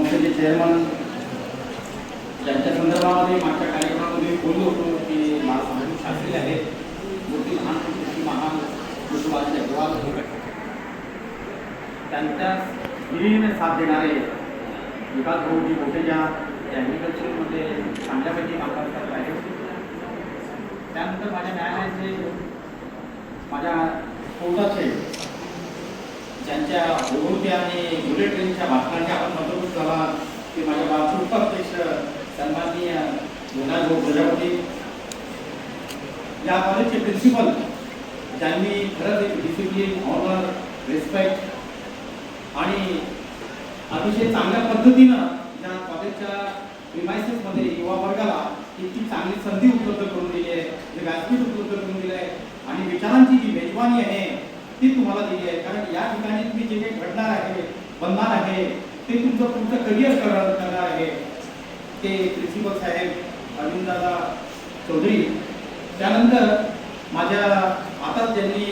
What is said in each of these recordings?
संस्थेचे चेअरमन ज्यांच्या संदर्भामध्ये मागच्या कार्यक्रमामध्ये बोललो होतो की महाराष्ट्र शास्त्री आहेत मोठी लहान कृषी महान कुटुंबाचे अग्रवाल त्यांच्या हिरीने साथ देणारे विकास भाऊजी मोठेजा ॲग्रिकल्चरमध्ये चांगल्यापैकी कामकाज करत आहेत त्यानंतर माझ्या न्यायालयाचे माझ्या कोर्टाचे त्यांच्या ओघवती आणि बुलेट ट्रेनच्या आपण मतभूत झाला ते माझ्या वाहतूक अध्यक्ष सन्माननीय गुन्हा प्रजापती या कॉलेजचे प्रिन्सिपल ज्यांनी खरंच एक डिसिप्लिन ऑनर रिस्पेक्ट आणि अतिशय चांगल्या पद्धतीनं या कॉलेजच्या प्रिमायसेसमध्ये युवा वर्गाला इतकी चांगली संधी उपलब्ध करून दिली आहे व्यासपीठ उपलब्ध करून दिलं आहे आणि विचारांची जी मेजवानी आहे ती तुम्हाला दिली आहे. कारण या ठिकाणी तुम्ही जे काही घडणार आहे बनणार आहे ते तुमचं तुमचं करिअर करणार आहे. ते प्रिन्सिपल साहेब अरविंददादा चौधरी. त्यानंतर माझ्या आता त्यांनी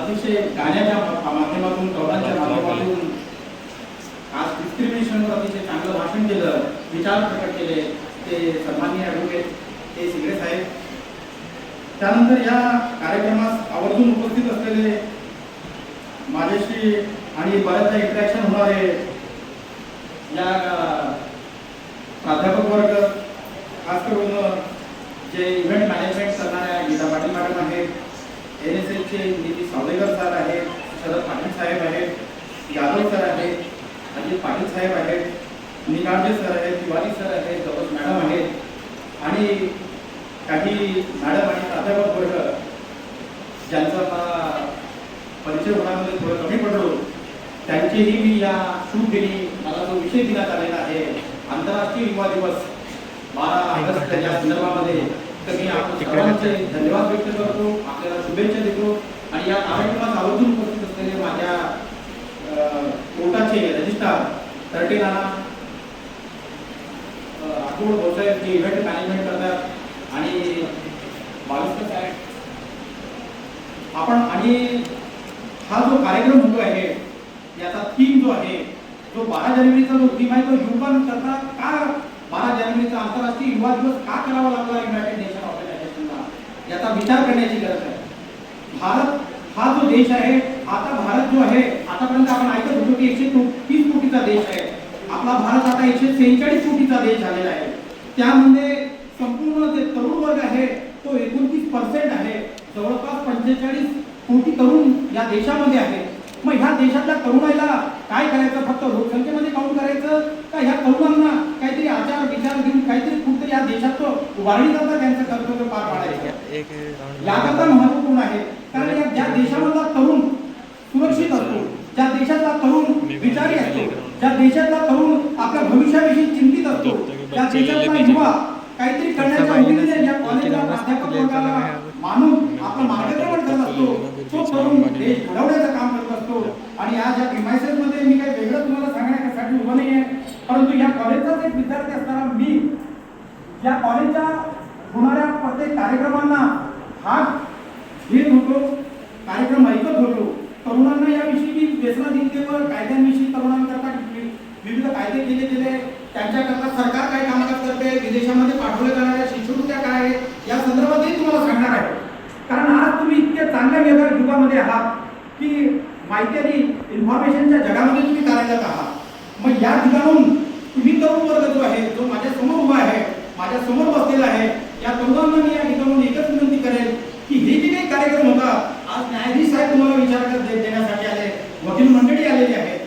अतिशय गाण्याच्या माध्यमातून कवनाच्या माध्यमातून आज डिस्क्रिमिनेशनवर अतिशय चांगलं भाषण केलं विचार प्रकट केले. ते सन्माननीय ॲडव्होकेट ते सिगरे साहेब त्यानंतर या कार्यक्रमास आवर्जून उपस्थित असलेले माझ्याशी आणि बऱ्याचदा इंटरॅक्शन होणारे या प्राध्यापक वर्ग खास करून जे इव्हेंट मॅनेजमेंट करणाऱ्या गीता पाटील मॅडम आहेत एन एस एलचे निधी सावलेकर सर आहेत शरद पाटील साहेब आहेत यादव सर आहेत अजित पाटील साहेब आहेत निकांडे सर आहेत तिवारी सर आहेत जवळ मॅडम आहेत आणि काही मॅडम आणि प्राध्यापक वर्ग ज्यांचा मला परिचय होण्यामध्ये थोडं कमी पडलो त्यांचेही मी या शुभ दिनी मला जो विषय देण्यात आलेला आहे आंतरराष्ट्रीय युवा दिवस बारा ऑगस्ट या संदर्भामध्ये तर मी आपण सर्वांचे धन्यवाद व्यक्त करतो आपल्याला शुभेच्छा देतो आणि या कार्यक्रमात आवर्जून उपस्थित असलेले माझ्या कोर्टाचे रजिस्ट्रार तरटे नाना अतुल भाऊसाहेब जे इव्हेंट मॅनेजमेंट करतात बावीसच आहे. आपण आणि हा जो कार्यक्रम होतो आहे याचा थीम जो आहे जो बारा जानेवारीचा जो थीम आहे तो युवकां करता का बारा जानेवारीचा आंतरराष्ट्रीय युवा दिवस का करावा लागला युनायटेड नेशन ऑर्गनायझेशनला याचा विचार करण्याची गरज आहे. भारत हा जो देश आहे आता भारत जो आहे आतापर्यंत आपण ऐकत होतो की एकशे तीस कोटीचा देश आहे. आपला भारत आता एकशे सेहेचाळीस कोटीचा देश झालेला आहे. त्यामध्ये संपूर्ण जे तरुण वर्ग आहे तो एकोणतीस पर्सेंट आहे. जवळपास पंचेचाळीस कोटी तरुण या देशामध्ये आहे मग ह्या देशातल्या तरुणाईला काय करायचं? फक्त लोकसंख्येमध्ये काउंट करायचं? का ह्या तरुणांना काहीतरी आचार विचार घेऊन काहीतरी कुठतरी या देशात उभारणी करता त्यांचं कर्तव्य पार पाडायचं? याकरता महत्त्वपूर्ण आहे. कारण या ज्या देशामधला तरुण सुरक्षित असतो ज्या देशातला तरुण विचारी असतो ज्या देशातला तरुण आपल्या भविष्याविषयी चिंतित असतो त्या देशातला युवा काहीतरी करण्याच्या उमेदीने या कॉलेजला प्राध्यापक वर्गाला मानून आपलं मार्गक्रमण करत असतो. तो तरुण देश घडवण्याचं काम करत असतो. आणि आज या प्रिमायसेस मध्ये मी काही वेगळं तुम्हाला सांगण्यासाठी उभं नाही आहे परंतु या कॉलेजचाच एक विद्यार्थी असताना मी या कॉलेजच्या होणाऱ्या प्रत्येक कार्यक्रमांना भाग घेत होतो कार्यक्रम ऐकत होतो. तरुणांना याविषयी मी व्यसनाधीनतेवर कायद्यांविषयी तरुणांकरता विविध कायदे केले गेले. त्यांच्याकरता सरकार काय कामकाज करते विदेशामध्ये पाठवले जाणाऱ्या शिष्यवृत्त्या काय आहेत या संदर्भातही तुम्हाला सांगणार आहे. कारण आज तुम्ही इतक्या चांगल्या व्यवहार युगामध्ये आहात की माहिती आणि इन्फॉर्मेशनच्या जगामध्ये तुम्ही कार्यरत आहात. मग या ठिकाणून तुम्ही तरुण वर्ग जो आहे जो माझ्यासमोर उभा आहे माझ्यासमोर बसलेला आहे या तरुणांना मी या ठिकाणून एकच विनंती करेल की हे जे काही कार्यक्रम होता आज न्यायाधीश साहेब तुम्हाला विचार देण्यासाठी आले वकील मंडळी आलेली आहे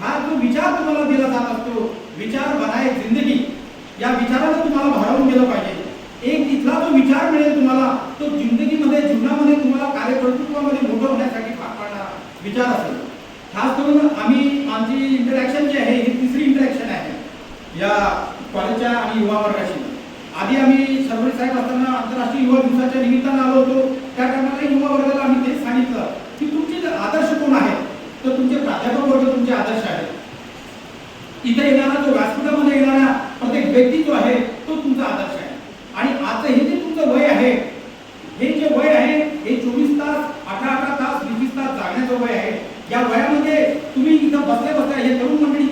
हा जो विचार तुम्हाला दिला जात असतो विचार बनाए जिंदगी. या विचाराला तुम्हाला भारावून गेलं पाहिजे. एक तिथला जो विचार मिळेल तुम्हाला तो जिंदगीमध्ये जीवनामध्ये तुम्हाला कार्यकर्तृत्वामध्ये मोठं होण्यासाठी पार पाडणारा विचार असेल. खास करून आम्ही आमची इंटरॅक्शन जी आहे ही तिसरी इंटरॅक्शन आहे. या कॉलेजच्या आणि युवा वर्गाशी. आधी आम्ही सरवरी साहेब असताना आंतरराष्ट्रीय युवा दिवसाच्या निमित्तानं आलो होतो. त्या टायमाला युवा वर्गाला आम्ही तेच सांगितलं की तुमचे जर आदर्श कोण आहेत तर तुमचे प्राध्यापक वर्ग तुमचे आदर्श इथे येणारा जो व्यासपीठामध्ये येणारा प्रत्येक व्यक्ती जो आहे तो तुमचा आदर्श आहे. आणि आजचं हे जे तुमचं वय आहे हे जे वय आहे हे चोवीस तास अठरा अठरा तास वीस तास जागण्याचं वय आहे. या वयामध्ये तुम्ही इथं बसल्या बसल्या हे तरुण मंडळी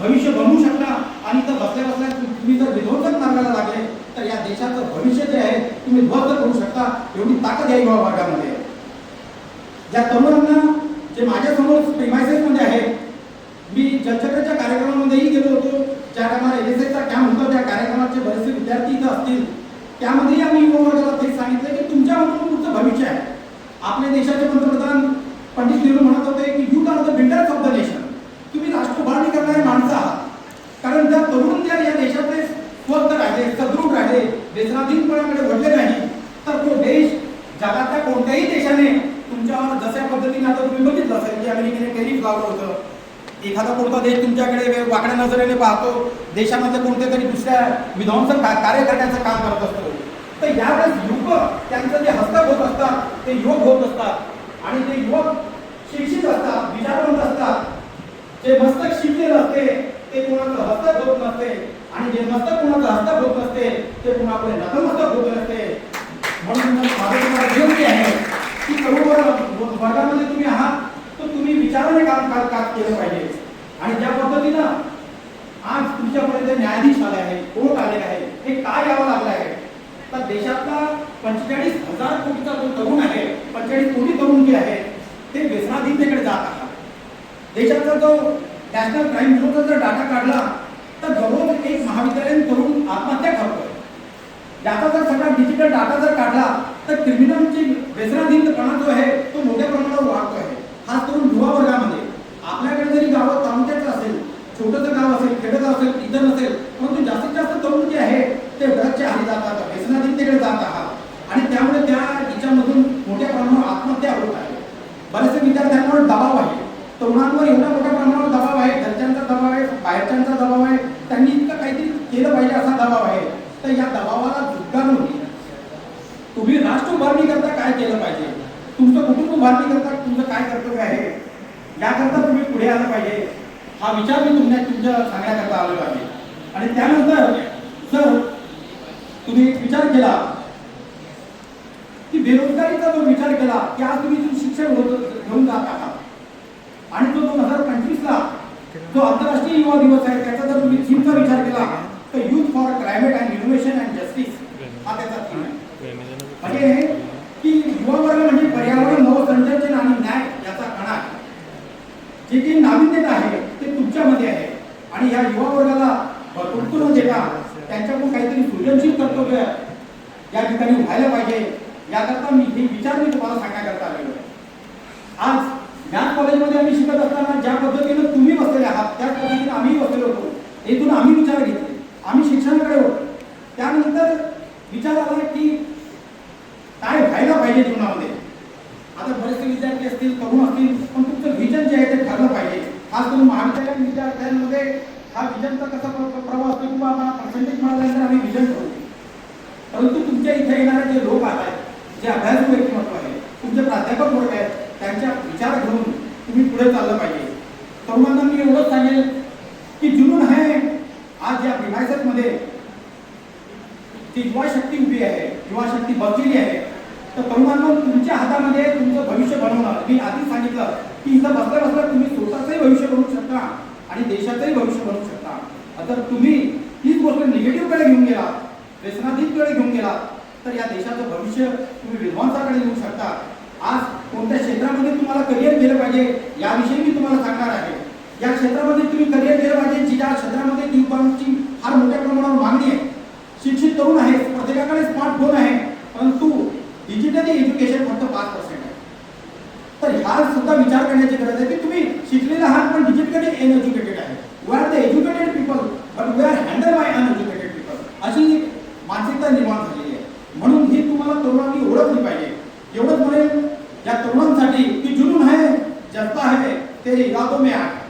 भविष्य बनवू शकता. आणि इथं बसल्या बसल्या तुम्ही जर विध्वंसक मार्गाला लागले तर या देशाचं भविष्य जे आहे तुम्ही ध्वस्त करू शकता. एवढी ताकद या युवा वर्गामध्ये. ज्या तरुणांना जे माझ्यासमोर प्रिमायसेस मध्ये आहे मी जलचक्राच्या कार्यक्रमामध्येही गेलो होतो ज्या टायमाला एन एस चा कॅम्प होता त्या बरेचसे विद्यार्थी इथं असतील त्यामध्येही आम्ही युवा वर्गाला सांगितलं की तुमच्यामधून पुढचं भविष्य आहे. आपल्या देशाचे पंतप्रधान पंडित नेहरू म्हणत होते की you are the builders of the nation तुम्ही राष्ट्र उभारणी करणारे माणसं आहात कारण जर तरुण जर या देशातले स्वस्थ राहिले सदृढ राहिले व्यसनाधीनपणाकडे वळले नाही तर तो देश जगातल्या कोणत्याही देशाने तुमच्यावर जशा पद्धतीने आता तुम्ही बघितलं असेल की अमेरिकेने टेरिफ लावलं होतं एखादा कोणता देश तुमच्याकडे वाकड्या नजरेने पाहतो देशामध्ये कोणत्या तरी दुसऱ्या विध्वंसक कार्य करण्याचं काम करत असतो. तर यावेळेस युवक त्यांचं जे हस्तक होत असतात ते युवक होत असतात. आणि ते युवक शिक्षित असतात विचारवंत असतात जे मस्तक शिकलेलं असते ते कोणाचं हस्तक होत नसते. आणि जे मस्तक कोणाचं हस्तक होत नसते ते पुन्हा आपले नतमस्तक होत नसते. म्हणून माझं तुम्हाला विनंती आहे की तरुण वर्गामध्ये तुम्ही आहात तर तुम्ही विचाराने काम काम काम केलं पाहिजे. आणि ज्या पद्धतीनं आज तुमच्यापर्यंत न्यायाधीश आले आहे कोर्ट आले आहे हे काय यावं लागलं आहे? तर देशातला पंचेचाळीस हजार कोटीचा जो तरुण आहे पंचेचाळीस कोटी तरुण जे आहे ते व्यसनाधीनतेकडे जात आहात. देशाचा जो नॅशनल क्राईम ब्युरोचा जर डाटा काढला तर दररोज एक महाविद्यालयीन तरुण आत्महत्या करतोय. याचा जर सगळा डिजिटल डाटा जर काढला तर क्रिमिनलची व्यसनाधीनपणा जो आहे तो मोठ्या प्रमाणावर वाढतो आहे खास करून युवा वर्गामध्ये. आपल्याकडे जरी गावात तालुक्याचं असेल छोटंसं गाव असेल इतर नसेल परंतु जास्तीत जास्त तरुण जे आहे ते ड्रगच्या आधी जातात व्यसनाधीनतेकडे जात आहात. आणि त्यामुळे त्या हिच्यामधून मोठ्या प्रमाणावर आत्महत्या होत आहे. बरेचसे विद्यार्थ्यांवर दबाव आहे. तरुणांवर एवढा मोठ्या प्रमाणावर दबाव आहे घरच्यांचा दबाव आहे बाहेरच्यांचा दबाव आहे त्यांनी इतकं काहीतरी केलं पाहिजे असा दबाव आहे. तर या दबावाला झुटकारून तुम्ही राष्ट्र उभारणी करता काय केलं पाहिजे? तुमचं कुटुंब उभारणी करता तुमचं काय कर्तव्य आहे? याकरता तुम्ही पुढे आलं पाहिजे. हा विचार मी तुमच्या तुमच्या सांगण्याकरता आलेलो आहे आणि त्यानंतर जर तुम्ही एक विचार केला की बेरोजगारीचा जो विचार केला की आज तुम्ही शिक्षण होत घेऊन जात आहात. आणि तो दोन हजार पंचवीसला जो आंतरराष्ट्रीय युवा दिवस आहे त्याचा जर तुम्ही थीमचा विचार केला तर youth for climate and innovation and justice हा त्याचा थीम आहे. म्हणजे की युवा वर्ग म्हणजे पर्यावरण नवसंचलन आणि न्याय. जे नाविन्यता आहे ते तुमच्यामध्ये आहे. आणि या युवा वर्गाला भरपूर न देता. त्यांच्याकडून काहीतरी सृजनशील कर्तव्य या ठिकाणी व्हायला पाहिजे. याकरता मी हे विचार मी तुम्हाला सांगण्याकरता आलेलो आहे. आज या कॉलेजमध्ये आम्ही शिकत असताना ज्या पद्धतीनं तुम्ही बसलेले आहात त्याच पद्धतीने आम्ही बसलेलो होतो. येथून आम्ही विचार घेतले. आम्ही शिक्षणाकडे होतो. त्यानंतर विचार आला की काय व्हायला पाहिजे जीवनामध्ये? आता बरेचसे विद्यार्थी असतील तरुण असतील पण तुमचं विजन जे आहे ते ठरलं पाहिजे खास करून महाविद्यालयीन विद्यार्थ्यांमध्ये हा विजनचा कसा प्र- प्रभाव असतो किंवा आम्हाला पर्सेंटेज मिळाल्यानंतर आम्ही विजन ठरवतो परंतु तुमच्या इथे येणारे जे लोक आहेत जे अभ्यासू व्यक्तिमत्व आहे तुमचे प्राध्यापक वर्ग आहेत त्यांच्या विचार घेऊन तुम्ही पुढे चाललं पाहिजे तरुणांना मी एवढंच सांगेल की जुनून आहे आज या मध्ये जी युवा शक्ती उभी आहे युवा शक्ती बसलेली आहे तर तरुणांना तुमच्या हातामध्ये तुमचं भविष्य बनवणं मी आधीच सांगितलं की इथं बसल्या बसल्या तुम्ही स्वतःचंही भविष्य बनवू शकता आणि देशाचंही भविष्य बनवू शकता. जर तुम्ही हीच गोष्ट निगेटिव्हकडे घेऊन गेला व्यसनाधीनकडे घेऊन गेला तर या देशाचं भविष्य तुम्ही विद्वांसाकडे घेऊ शकता. आज कोणत्या क्षेत्रामध्ये तुम्हाला करिअर केलं पाहिजे याविषयी मी तुम्हाला सांगणार आहे. या क्षेत्रामध्ये तुम्ही करिअर केलं पाहिजे जी ज्या क्षेत्रामध्ये युवकांची फार मोठ्या प्रमाणावर मागणी आहे. शिक्षित तरुण आहे प्रत्येकाकडे स्मार्टफोन आहे परंतु डिजिटली एज्युकेशन फक्त पाच पर्सेंट तर ह्या सुद्धा विचार करण्याची गरज आहे की तुम्ही शिकलेला आहात पण डिजिटली एनएज्युकेटेड आहे. We are the educated people but we are handle by uneducated people अशी मानसिकता निर्माण झालेली आहे. म्हणून ही तुम्हाला तरुणांनी ओळखली पाहिजे. एवढंच म्हणेल या तरुणांसाठी की जुनून है जज्बा है तेरे इरादों में आग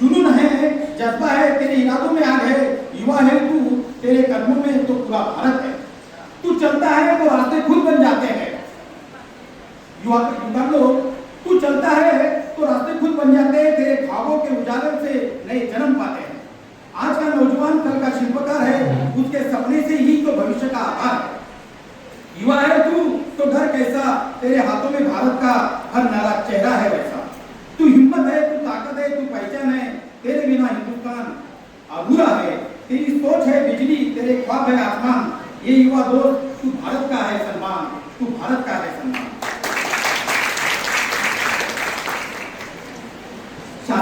जुनून है जज्बा है तेरे इरादों में आग है युवा है तू तेरे कदमों में तो पूरा भारत युवा लोग तू चलता है तो रास्ते खुद बन जाते हैं, तेरे ख्वाबों के उजागर से नए जन्म पाते हैं। आज का नौजवान कल का शिल्पकार है, उसके सपने से ही तो भविष्य का आधार है। युवा है तू तो घर कैसा? तेरे हाथों में भारत का हर नारा चेहरा है वैसा। तू हिम्मत है, तू ताकत है, तू पहचान है, तेरे बिना हिंदुस्तान अधूरा है। तेरी सोच है बिजली, तेरे ख्वाब है आसमान। ये युवा दोस्त, तू भारत का है सन्मान, तू भारत का है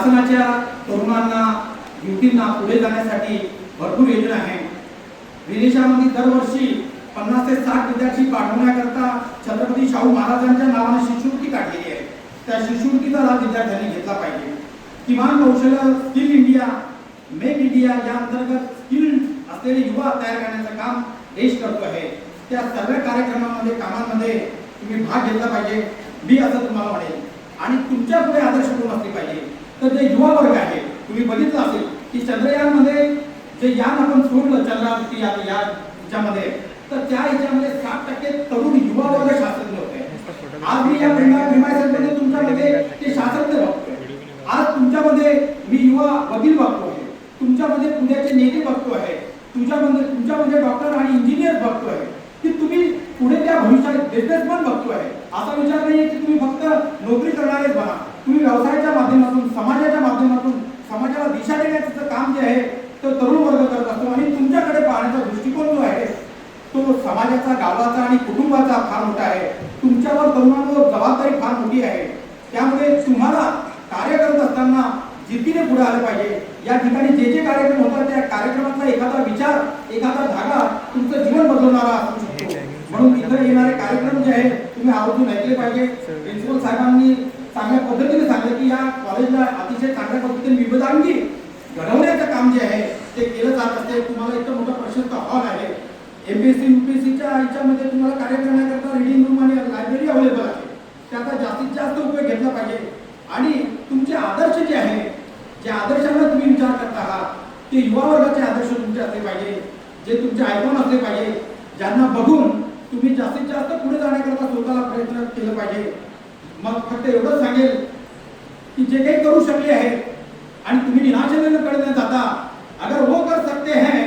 शासनाच्या तरुणांना युवतींना पुढे जाण्यासाठी भरपूर योजना आहे विदेशामध्ये दरवर्षी पन्नास ते साठ विद्यार्थी पाठवण्याकरता छत्रपती शाहू महाराजांच्या नावाने शिष्यवृत्ती काढलेली आहे. त्या शिष्यवृत्तीचा लाभ विद्यार्थ्यांनी घेतला पाहिजे. किमान कौशल्य स्किल इंडिया मेक इंडिया या अंतर्गत स्किल असलेले युवा तयार करण्याचं काम देश करतो आहे. त्या सर्व कार्यक्रमामध्ये कामांमध्ये तुम्ही भाग घेतला पाहिजे. मी असं तुम्हाला म्हणेल आणि तुमच्यापुढे आदर्श कोण असले पाहिजे? तर जे युवा वर्ग आहे. तुम्ही बघितलं असेल की चंद्रयानमध्ये जे यान आपण सोडलं चंद्रावरती या याच्यामध्ये तर त्या याच्यामध्ये साठ टक्के तरुण युवा वर्ग शास्त्रज्ञ होते. आज मी या भीमायसाठी तुमच्यामध्ये ते शास्त्रज्ञ बघतोय. आज तुमच्यामध्ये मी युवा वकील बघतो आहे तुमच्यामध्ये पुण्याचे नेते बघतो आहे तुझ्यामध्ये तुमच्यामध्ये डॉक्टर आणि इंजिनियर बघतो आहे की तुम्ही पुढे त्या भविष्यात बिझनेसमॅन बघतो आहे असा विचार नाही की तुम्ही फक्त नोकरी करणारेच बना. तुम्ही व्यवसायाच्या माध्यमातून समाजाच्या माध्यमातून समाजाला दिशा देण्याचं काम जे आहे तो तरुण वर्ग करत असतो. आणि तुमच्याकडे पाहण्याचा दृष्टिकोन जो आहे तो समाजाचा गावाचा आणि कुटुंबाचा फार मोठा आहे. तुमच्यावर तरुणांवर जबाबदारी फार मोठी आहे. त्यामुळे तुम्हाला कार्य करत असताना जिद्दीने पुढे आलं पाहिजे. या ठिकाणी जे जे कार्यक्रम होतात त्या कार्यक्रमातला एखादा विचार एखादा धागा तुमचं जीवन बदलणारा असू शकतो. म्हणून तिथं येणारे कार्यक्रम जे आहेत तुम्ही आवर्जून ऐकले पाहिजे. प्रिन्सिपल साहेबांनी चांगल्या पद्धतीने सांगितलं की या कॉलेजला अतिशय चांगल्या पद्धतीने विविधांगी घडवण्याचं काम जे आहे ते केलं जात असते. तुम्हाला इतकं मोठा प्रशस्त हॉल आहे. एमपीएससी युपीएससीच्या ह्याच्यामध्ये तुम्हाला कार्य करण्याकरता रिडिंग रूम आणि लायब्ररी अवेलेबल आहे. त्याचा जास्तीत जास्त उपयोग घेतला पाहिजे. आणि तुमचे आदर्श जे आहे ज्या आदर्शांना तुम्ही विचार करता आहात ते युवा वर्गाचे आदर्श तुमचे असले पाहिजे. जे तुमचे आयकॉन असले पाहिजे. ज्यांना बघून तुम्ही जास्तीत जास्त पुढे जाण्याकरता स्वतःला प्रयत्न केलं पाहिजे. मग फक्त एवढंच सांगेल कि जे काही करू शकले हैं आणि तुम्ही निराशेने न जाता, अगर वो कर सकते हैं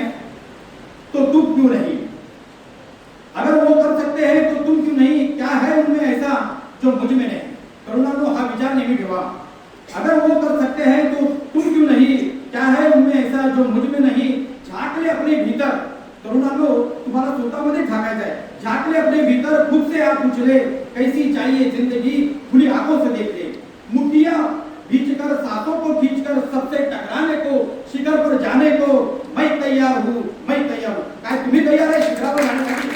तो तुम क्यों नहीं? अगर वो कर सकते हैं तो तुम क्यों नहीं? क्या है उनमें ऐसा जो मुझमें नहीं? करुणानो हा विचार नेहमी ठेवा। अगर वो कर सकते हैं तो तुम क्यों नहीं? क्या है उनमें ऐसा जो मुझमें नहीं? झाँक ले अपने भीतर। तरुणांनो तुम्हाला स्वतःमध्ये झाकायचं आहे झाँक ले अपने भीतर खुद से आप पूछ ले। कैसी चाहिए ज़िंदगी, खुली आँखों से देख ले। मुठिया भींच कर सांसों को खींच कर सबसे टकराने को, शिखर पर जाने को, मैं तैयार हूँ, मैं तैयार हूँ। काय तुम्ही तयार आहे शिखरावर जाण्यासाठी?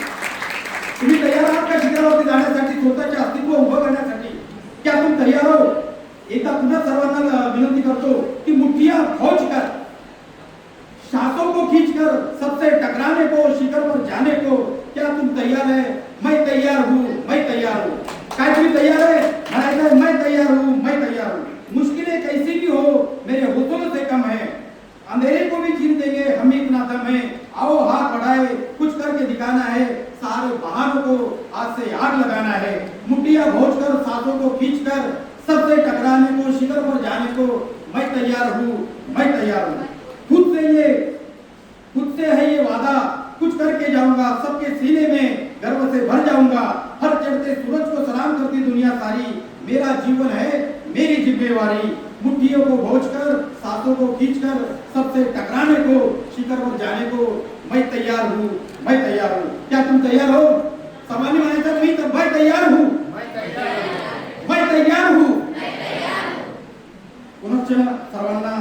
तुम्ही तयार आहात का शिखरावरती जाण्यासाठी स्वतःचे अस्तित्व उभं करण्यासाठी? क्या तुम तयार हो? एकदा पुन्हा सर्वांना विनंती करतो की मुठ्ठियाँ फौज कर. सांसों को खींचकर, सबसे टकराने को, शिखर पर जाने को, क्या तुम तैयार है? मैं तैयार हूँ तैयार हूँ। तुम्ही तैयार है? आहे, मैं तैयार हूँ मैं तैयार हूँ। मुश्किलें कैसी भी हो मेरे हौसलों से कम है। अंधेरे को भी चीर देंगे हम इतना दम है। आओ हाथ बढ़ाए कुछ करके दिखाना है। सारे बहानों को आज से आग लगाना है। मुठ्ठियाँ भोज कर सांसों को खींच कर सबसे टकराने को शिखर पर जाने को मैं तैयार हूँ मैं तैयार हूँ। खुद से ये खुद से है ये वादा। कुछ करके जाऊँगा सबके सीने में गर्व से भर जाऊँगा। हर चढ़ते सूरज को सलाम करती दुनिया सारी। मेरा जीवन है मेरी जिम्मेवारी। मुट्ठियों को भोज कर सांसों को खींचकर सबसे टकराने को शिखर पर जाने को। मैं तैयार हूँ मैं तैयार हूँ। क्या तुम तैयार हो? सामान्य म्हणायचं मी तर मैं तैयार हूँ। मैं तैयार हूँ। पुनश्च सर्वांना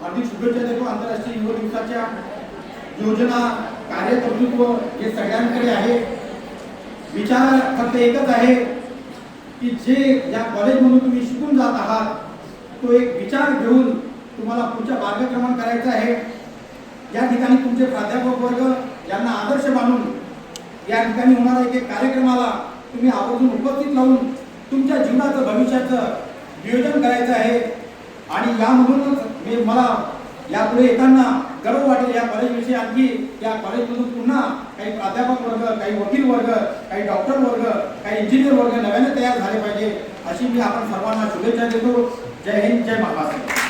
हार्दिक शुभेच्छा देतो आंतरराष्ट्रीय युवा दिवसाच्या योजना कार्यकर्तृत्व हे सगळ्यांकडे आहे. विचार फक्त एकच आहे की जे या कॉलेजमधून तुम्ही शिकून जात आहात तो एक विचार घेऊन तुम्हाला पुढच्या मार्गक्रमण करायचा आहे. या ठिकाणी तुमचे प्राध्यापक वर्ग यांना आदर्श मानून या ठिकाणी होणाऱ्या एक एक कार्यक्रमाला तुम्ही आवर्जून उपस्थित राहून तुमच्या जीवनाचं भविष्याचं नियोजन करायचं आहे. आणि यामधूनच मी मला यापुढे येताना गर्व वाटेल या कॉलेजविषयी. आणखी या कॉलेजमधून पुन्हा काही प्राध्यापक वर्ग काही वकील वर्ग काही डॉक्टर वर्ग काही इंजिनियर वर्ग नव्याने तयार झाले पाहिजे अशी मी आपण सर्वांना शुभेच्छा देतो. जय हिंद जय महाराष्ट्र.